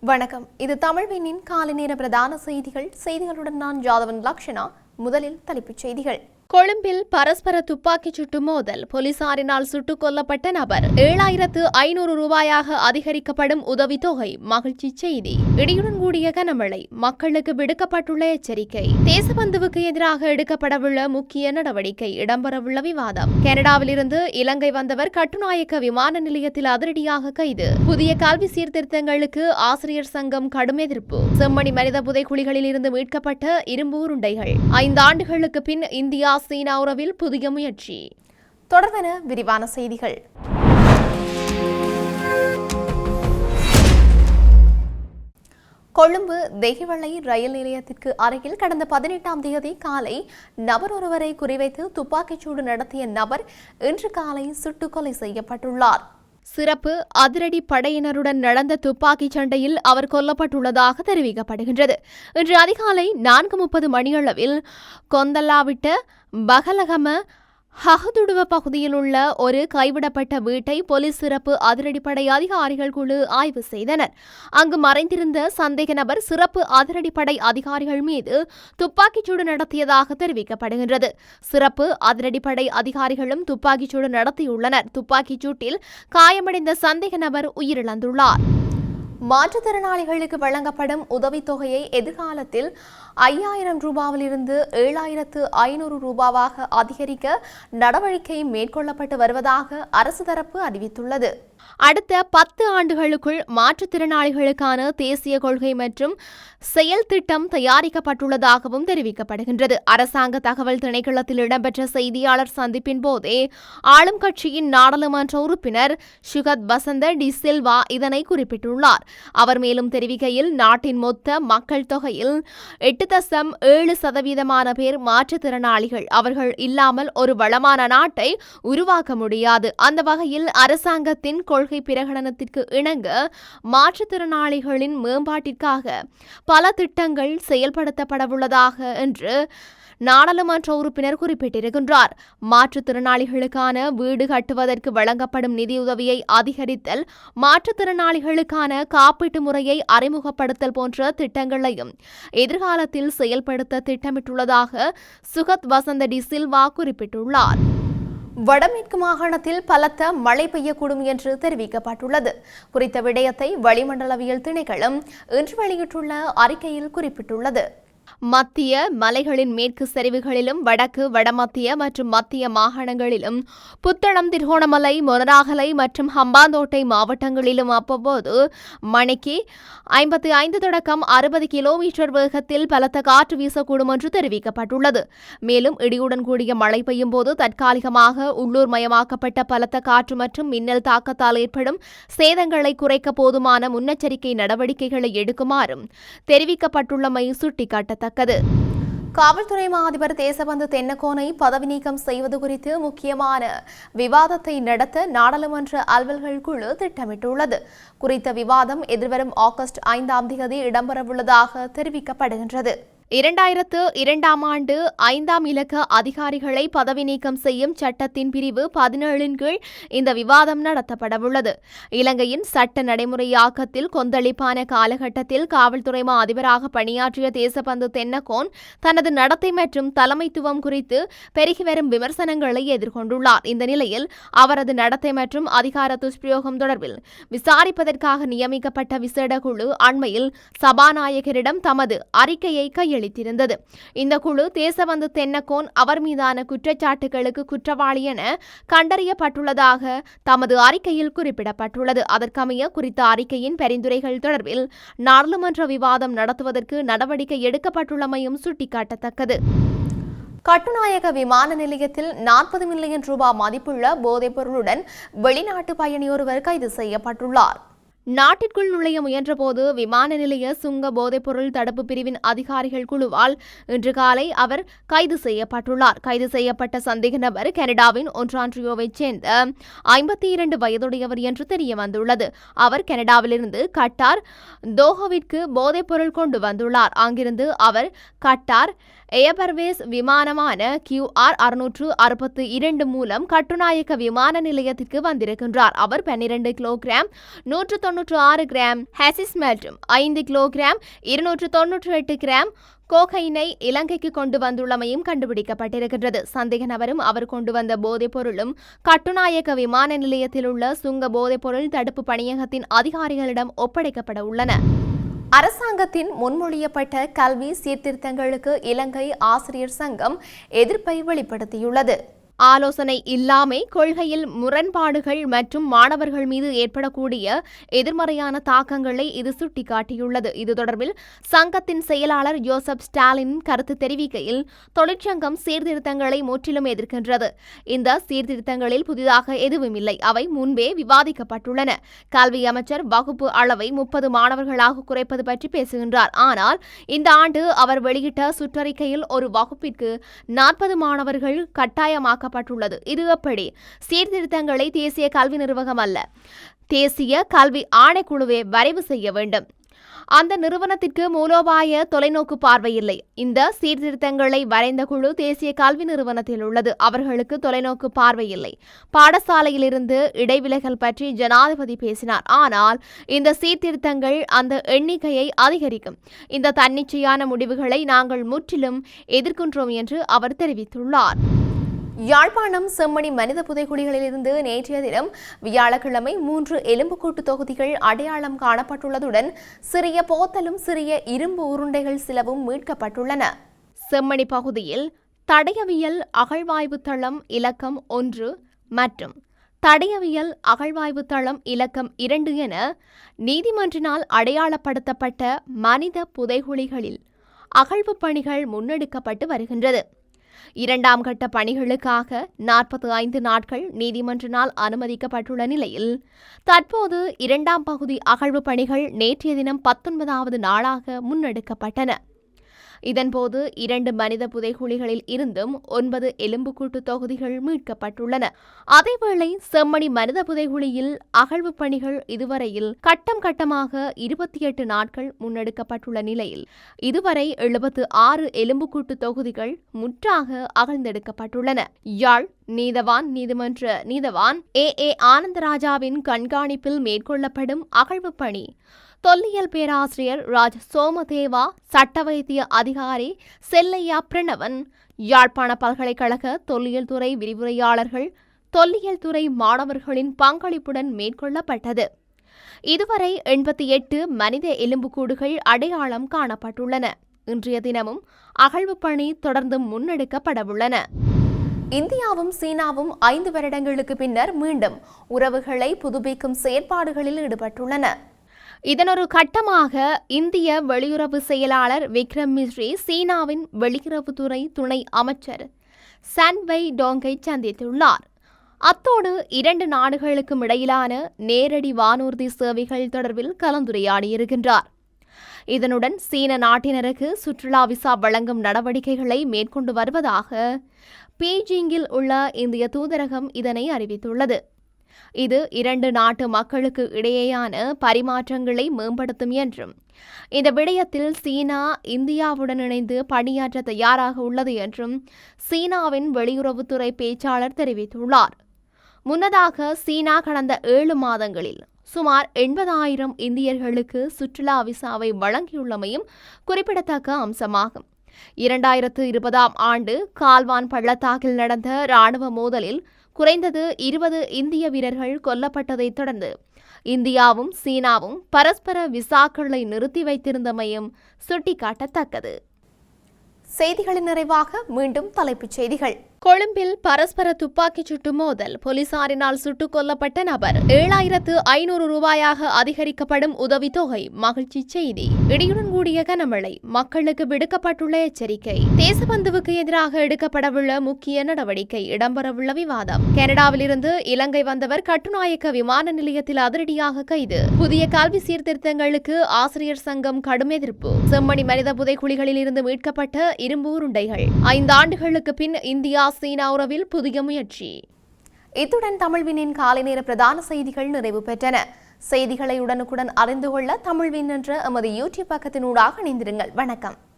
வணக்கம். இது தமிழ்வினின் காலை நேர பிரதான செய்திகள். செய்திகளுடன் நான் ஜாதவன் லக்ஷனா. முதலில் தலைப்புச் செய்திகள். கொழும்பில் பரஸ்பர துப்பாக்கிச் சுட்டு மோதல். போலீசாரினால் சுட்டுக் கொல்லப்பட்ட நபர் ஏழாயிரத்து ஐநூறு ரூபாயாக அதிகரிக்கப்படும் உதவித்தொகை. மகிழ்ச்சி செய்தி. இடியுடன் கூடிய கனமழை. மக்களுக்கு விடுக்கப்பட்டுள்ள எச்சரிக்கை. தேசபந்துவுக்கு எதிராக எடுக்கப்படவுள்ள முக்கிய நடவடிக்கை. இடம்பெறவுள்ள விவாதம். கனடாவிலிருந்து இலங்கை வந்தவர் கட்டுநாயக்க விமான நிலையத்தில் அதிரடியாக கைது. புதிய கல்வி சீர்திருத்தங்களுக்கு ஆசிரியர் சங்கம் கடும் எதிர்ப்பு. செம்மணி மனித புதைக்குழிகளில் இருந்து மீட்கப்பட்ட இரும்பு உருண்டைகள். ஐந்து ஆண்டுகளுக்கு பின் இந்தியா சீனா உறவில் புதிய முயற்சி. தொடர்வன விரிவான செய்திகள். கொழும்பு தெஹிவளை ரயில் நிலையத்திற்கு அருகில் கடந்த பதினெட்டாம் தேதி காலை நபர் ஒருவரை குறிவைத்து துப்பாக்கிச்சூடு நடத்திய நபர் இன்று காலை சுட்டுக்கொலை செய்யப்பட்டுள்ளார். சிறப்பு அதிரடி படையினருடன் நடந்த துப்பாக்கிச் சண்டையில் அவர் கொல்லப்பட்டுள்ளதாக தெரிவிக்கப்படுகின்றது. இன்று அதிகாலை நான்கு முப்பது மணியளவில் கொந்தல்லாவிட்ட பகலகம ஹஹதுடுவ பகுதியில் உள்ள ஒரு கைவிடப்பட்ட வீட்டை போலீஸ் சிறப்பு அதிரடிப்படை அதிகாரிகள் குழு ஆய்வு செய்தனர். அங்கு மறைந்திருந்த சந்தேக நபர் சிறப்பு அதிரடிப்படை அதிகாரிகள் மீது துப்பாக்கிச்சூடு நடத்தியதாக தெரிவிக்கப்படுகின்றது. சிறப்பு அதிரடிப்படை அதிகாரிகளும் துப்பாக்கிச்சூடு நடத்தியுள்ளனர். துப்பாக்கிச் சூட்டில் காயமடைந்த சந்தேக நபர் உயிரிழந்துள்ளார். மாற்றுத்திறனாளிகளுக்கு வழங்கப்படும் உதவித்தொகையை எதிர்காலத்தில் ஐயாயிரம் ரூபாவிலிருந்து ஏழாயிரத்து ஐநூறு ரூபாவாக அதிகரிக்க நடவடிக்கை மேற்கொள்ளப்பட்டு வருவதாக அரசு தரப்பு அறிவித்துள்ளது. அடுத்த பத்து ஆண்டுகளுக்குள் மாற்றுத்திறனாளிகளுக்கான தேசிய கொள்கை மற்றும் செயல் திட்டம் தயாரிக்கப்பட்டுள்ளதாகவும் தெரிவிக்கப்படுகின்றது. அரசாங்க தகவல் திணைக்களத்தில் இடம்பெற்ற செய்தியாளர் சந்திப்பின் போதே ஆளும் கட்சியின் நாடாளுமன்ற உறுப்பினர் சுகத் வசந்த டி சில்வா இதனை குறிப்பிட்டுள்ளார். அவர் மேலும் தெரிவிக்கையில் நாட்டின் மொத்த மக்கள் தொகையில் எட்டு தசம் ஏழு சதவீதமான பேர் மாற்றுத்திறனாளிகள். அவர்கள் இல்லாமல் ஒரு வளமான நாட்டை உருவாக்க முடியாது. அந்த வகையில் அரசாங்கத்தின் கொள்கை பிரகடனத்திற்கு இணங்க மாற்றுத்திறனாளிகளின் மேம்பாட்டிற்காக பல திட்டங்கள் செயல்படுத்தப்படவுள்ளதாக என்று நாடாளுமன்ற உறுப்பினர் குறிப்பிட்டிருக்கின்றார். மாற்றுத்திறனாளிகளுக்கான வீடு கட்டுவதற்கு வழங்கப்படும் நிதியுதவியை அதிகரித்தல் மாற்றுத்திறனாளிகளுக்கான காப்பீட்டு முறையை அறிமுகப்படுத்தல் போன்ற திட்டங்களையும் எதிர்காலத்தில் செயல்படுத்த திட்டமிட்டுள்ளதாக சுகத் வசந்த டி சில்வா குறிப்பிட்டுள்ளார். வடமேற்கு மாகாணத்தில் பலத்த மழை பெய்யக்கூடும் என்று தெரிவிக்கப்பட்டுள்ளது. குறித்த விடயத்தை வளிமண்டலவியல் திணைக்களம் இன்று வெளியிட்டுள்ள அறிக்கையில் குறிப்பிட்டுள்ளது. மத்திய மலைகளின் மேற்கு சரிவுகளிலும் வடக்கு வடமத்திய மற்றும் மத்திய மாகாணங்களிலும் புத்தளம் திருகோணமலை மொனராகலை மற்றும் ஹம்பாந்தோட்டை மாவட்டங்களிலும் அவ்வப்போது மணிக்கு ஐம்பத்தி ஐந்து தொடக்கம் அறுபது கிலோமீட்டர் வேகத்தில் பலத்த காற்று வீசக்கூடும் என்று தெரிவிக்கப்பட்டுள்ளது. மேலும் இடியுடன் கூடிய மழை பெய்யும் போது தற்காலிகமாக உள்ளூர் மயமாக்கப்பட்ட பலத்த காற்று மற்றும் மின்னல் தாக்கத்தால் ஏற்படும் சேதங்களை குறைக்க போதுமான முன்னெச்சரிக்கை நடவடிக்கைகளை எடுக்குமாறும் தெரிவிக்கப்பட்டுள்ளமை குறிப்பிடத்தக்கது. காவல்துறை மா அதிபர் தேசபந்து தென்னக்கோனை பதவி நீக்கம் செய்வது குறித்து முக்கியமான விவாதத்தை நடத்த நாடாளுமன்ற அலுவல்கள் குழு திட்டமிட்டுள்ளது. குறித்த விவாதம் எதிர்வரும் ஆகஸ்ட் ஐந்தாம் தேதி இடம்பெறவுள்ளதாக தெரிவிக்கப்படுகின்றது. இரண்டாயிரத்து இரண்டாம் ஆண்டு ஐந்தாம் இலக்க அதிகாரிகளை பதவி நீக்கம் செய்யும் சட்டத்தின் பிரிவு பதினேழின் கீழ் இந்த விவாதம் நடத்தப்படவுள்ளது. இலங்கையின் சட்ட நடைமுறையாக்கத்தில் கொந்தளிப்பான காலகட்டத்தில் காவல்துறை மா அதிபராக பணியாற்றிய தேசபந்து தென்னகோன் தனது நடத்தை மற்றும் தலைமைத்துவம் குறித்து பெருகி வரும் விமர்சனங்களை எதிர்கொண்டுள்ளார். இந்த நிலையில் அவரது நடத்தை மற்றும் அதிகார துஷ்பிரயோகம் தொடர்பில் விசாரிப்பதற்காக நியமிக்கப்பட்ட விசேட குழு அண்மையில் சபாநாயகரிடம் தமது அறிக்கையை அளித்திருந்தது இந்த குழு தேசபந்து தென்னகோன் அவர் மீதான குற்றச்சாட்டுகளுக்கு குற்றவாளி என கண்டறியப்பட்டுள்ளதாக தமது அறிக்கையில் குறிப்பிடப்பட்டுள்ளது. அதற்கமைய குறித்த அறிக்கையின் பரிந்துரைகள் தொடர்பில் நாடாளுமன்ற விவாதம் நடத்துவதற்கு நடவடிக்கை எடுக்கப்பட்டுள்ளமையும் சுட்டிக்காட்டத்தக்கது. கட்டுநாயக விமான நிலையத்தில் நாற்பது மில்லியன் ரூபாய் மதிப்புள்ள போதைப்பொருளுடன் வெளிநாட்டு பயணி ஒருவர் கைது செய்யப்பட்டுள்ளார். நாட்டிற்குள் நுழைய முயன்றபோது விமான நிலைய சுங்க போதைப்பொருள் தடுப்பு பிரிவின் அதிகாரிகள் குழுவால் இன்று காலை அவர் கைது செய்யப்பட்டுள்ளார். கைது செய்யப்பட்ட சந்தேக நபர் கனடாவின் ஒன்றான்ட்ரியோவைச் சேர்ந்த ஐம்பத்தி இரண்டு வயதுடையவர் என்று தெரிய வந்துள்ளது அவர் கனடாவிலிருந்து கட்டார் தோஹோவிற்கு போதைப்பொருள் கொண்டு வந்துள்ளார். அங்கிருந்து அவர் கட்டார் ஏபர்வேஸ் விமானமான கியூஆர் அறுநூற்று அறுபத்து இரண்டு மூலம் கட்டுநாயக்க விமான நிலையத்திற்கு வந்திருக்கின்றார். அவர் பன்னிரண்டு கிலோகிராம் நூற்று தொன்னூற்று ஆறு கிராம் ஹெசிஸ் மற்றும் ஐந்து கிலோகிராம் இருநூற்று தொன்னூற்று எட்டு கிராம் கோகைனை இலங்கைக்கு கொண்டு வந்துள்ளமையும் கண்டுபிடிக்கப்பட்டிருக்கின்றது. சந்தேக நபரும் அவர் கொண்டு வந்த போதைப் பொருளும் கட்டுநாயக்க விமான நிலையத்தில் உள்ள சுங்க போதைப் பொருள் தடுப்பு பணியகத்தின் அதிகாரிகளிடம் ஒப்படைக்கப்பட உள்ளன. அரசாங்கத்தின் முன்மொழியப்பட்ட கல்வி சீர்திருத்தங்களுக்கு இலங்கை ஆசிரியர் சங்கம் எதிர்ப்பை வெளிப்படுத்தியுள்ளது. ஆலோசனை இல்லாமை கொள்கையில் முரண்பாடுகள் மற்றும் மாணவர்கள் மீது ஏற்படக்கூடிய எதிர்மறையான தாக்கங்களை இது சுட்டிக்காட்டியுள்ளது. இது தொடர்பில் சங்கத்தின் செயலாளர் ஜோசப் ஸ்டாலின் கருத்து தெரிவிக்கையில் தொழிற்சங்கம் சீர்திருத்தங்களை முற்றிலும் எதிர்க்கின்றது. இந்த சீர்திருத்தங்களில் புதிதாக எதுவும் இல்லை அவை முன்பே விவாதிக்கப்பட்டுள்ளன. கல்வி அமைச்சர் வகுப்பு அளவை முப்பது மாணவர்களாக குறைப்பது பற்றி பேசுகின்றார். ஆனால் இந்த ஆண்டு அவர் வெளியிட்ட சுற்றறிக்கையில் ஒரு வகுப்பிற்கு நாற்பது மாணவர்கள் கட்டாயமாக்க உருவாக்கப்பட்டுள்ளது இது எப்படி? சீர்திருத்தங்களை தேசிய கல்வி நிர்வாகம் அல்ல தேசிய கல்வி ஆணைக்குழுவே வரைவு செய்ய வேண்டும். அந்த நிறுவனத்திற்கு மூலோபாய தொலைநோக்கு பார்வை இல்லை. இந்த சீர்திருத்தங்களை வரைந்த குழு தேசிய கல்வி நிறுவனத்தில் உள்ளது. அவர்களுக்கு தொலைநோக்கு பார்வை இல்லை. பாடசாலையிலிருந்து இடைவிலகல் பற்றி ஜனாதிபதி பேசினார். ஆனால் இந்த சீர்திருத்தங்கள் அந்த எண்ணிக்கையை அதிகரிக்கும். இந்த தன்னிச்சையான முடிவுகளை நாங்கள் முற்றிலும் எதிர்க்கின்றோம் என்று அவர் தெரிவித்துள்ளார். யாழ்ப்பாணம் செம்மணி மனித புதைக்குழிகளிலிருந்து நேற்றைய தினம் வியாழக்கிழமை மூன்று எலும்புக்கூட்டு தொகுதிகள் அடையாளம் காணப்பட்டுள்ளதுடன் சிறிய போத்தலும் சிறிய இரும்பு உருண்டைகள் சிலவும் மீட்கப்பட்டுள்ளன. செம்மணி பகுதியில் தடயவியல் அகழ்வாய்வு தளம் இலக்கம் ஒன்று மற்றும் தடயவியல் அகழ்வாய்வு தளம் இலக்கம் இரண்டு என நீதிமன்றினால் அடையாளப்படுத்தப்பட்ட மனித புதைகுழிகளில் அகழ்வு பணிகள் முன்னெடுக்கப்பட்டு வருகின்றது. இரண்டாம் கட்ட பணிகளுக்காக நாற்பத்தி ஐந்து நாட்கள் நீதிமன்றினால் அனுமதிக்கப்பட்டுள்ள நிலையில் தற்போது இரண்டாம் பகுதி அகழ்வு பணிகள் நேற்றைய தினம் பத்தொன்பதாவது நாளாக முன்னெடுக்கப்பட்டன. இதன்போது இரண்டு மனித புதைகுழிகளில் இருந்தும் ஒன்பது எலும்புக்கூட்டு தொகுதிகள் மீட்கப்பட்டுள்ளன. அதேவேளை செம்மணி மனித புதைகுழியில் அகழ்வு பணிகள் இதுவரையில் கட்டம் கட்டமாக இருபத்தி எட்டு நாட்கள் முன்னெடுக்கப்பட்டுள்ள நிலையில் இதுவரை எழுபத்து ஆறு எலும்புக்கூட்டு தொகுதிகள் முற்றாக அகழ்ந்தெடுக்கப்பட்டுள்ளன. யாழ் நீதவான் நீதிமன்ற நீதவான் ஏ ஏ ஆனந்தராஜாவின் கண்காணிப்பில் மேற்கொள்ளப்படும் அகழ்வு பணி தொல்லியல் பேராசிரியர் ராஜ் சோமதேவா சட்ட வைத்திய அதிகாரி செல்லையா பிரணவன் யாழ்ப்பாண பல்கலைக்கழக தொல்லியல் துறை விரிவுரையாளர்கள் தொல்லியல் துறை மாணவர்களின் பங்களிப்புடன் மேற்கொள்ளப்பட்டது. இதுவரை எண்பத்தி எட்டு மனித எலும்புக்கூடுகள் அடையாளம் காணப்பட்டுள்ளன. இன்றைய தினமும் அகழ்வு பணி தொடர்ந்து முன்னெடுக்கப்படவுள்ளன. இந்தியாவும் சீனாவும் ஐந்து வருடங்களுக்கு பின்னர் மீண்டும் உறவுகளை புதுப்பிக்கும் செயற்பாடுகளில் ஈடுபட்டுள்ளன. இதனொரு கட்டமாக இந்திய வெளியுறவு செயலாளர் விக்ரம் மிஸ்ரி சீனாவின் வெளியுறவுத்துறை துணை அமைச்சர் சன்வை டோங்கை சந்தித்துள்ளார். அத்தோடு இரண்டு நாடுகளுக்கும் இடையிலான நேரடி வானூர்தி சேவைகள் தொடர்பில் கலந்துரையாடியிருக்கின்றார். இதனுடன் சீன நாட்டினருக்கு சுற்றுலா விசா வழங்கும் நடவடிக்கைகளை மேற்கொண்டு வருவதாக பீஜிங்கில் உள்ள இந்திய தூதரகம் இதனை அறிவித்துள்ளது. இது இரண்டு நாட்டு மக்களுக்கு இடையேயான பரிமாற்றங்களை மேம்படுத்தும் என்றும். இந்த விடயத்தில் சீனா இந்தியாவுடன் இணைந்து பணியாற்ற தயாராக உள்ளது என்றும் சீனாவின் வெளியுறவுத்துறை பேச்சாளர் தெரிவித்துள்ளார். முன்னதாக சீனா கடந்த ஏழு மாதங்களில் சுமார் எண்பதாயிரம் இந்தியர்களுக்கு சுற்றுலா விசாவை வழங்கியுள்ளமையும் குறிப்பிடத்தக்க அம்சமாகும். இரண்டாயிரத்து இருபதாம் ஆண்டு கால்வான் பள்ளத்தாக்கில் நடந்த ராணுவ மோதலில் குறைந்தது இருபது இந்திய வீரர்கள் கொல்லப்பட்டதைத் தொடர்ந்து இந்தியாவும் சீனாவும் பரஸ்பர விசாக்களை நிறுத்தி வைத்திருந்தமையும் சுட்டிக்காட்டத்தக்கது. செய்திகளின் நிறைவாக மீண்டும் தலைப்புச் செய்திகள். கொழும்பில் பரஸ்பர துப்பாக்கிச் சுட்டு மோதல். போலீசாரினால் சுட்டுக் கொல்லப்பட்ட நபர் ஏழாயிரத்து ஐநூறு ரூபாயாக அதிகரிக்கப்படும் உதவித்தொகை. மகிழ்ச்சி செய்தி. இடியுடன் கூடிய கனமழை. மக்களுக்கு விடுக்கப்பட்டுள்ள எச்சரிக்கை. தேசபந்துவுக்கு எதிராக எடுக்கப்படவுள்ள முக்கிய நடவடிக்கை. இடம்பெறவுள்ள விவாதம். கனடாவிலிருந்து இலங்கை வந்தவர் கட்டுநாயக்க விமான நிலையத்தில் அதிரடியாக கைது. புதிய கல்வி சீர்திருத்தங்களுக்கு ஆசிரியர் சங்கம் கடும் எதிர்ப்பு. செம்மணி மனித புதைக்குழிகளில் இருந்து மீட்கப்பட்ட இரும்பு உருண்டைகள். ஐந்து ஆண்டுகளுக்கு பின் இந்தியா சீனா உறவில் புதிய முயற்சி. இத்துடன் தமிழ்வினின் காலை நேர பிரதான செய்திகள் நிறைவு பெற்றன. செய்திகளை உடனுக்குடன் அறிந்து கொள்ள தமிழ்வின் என்ற எமது யூடியூப் பக்கத்தினூடாக இணைந்திருங்கள். வணக்கம்.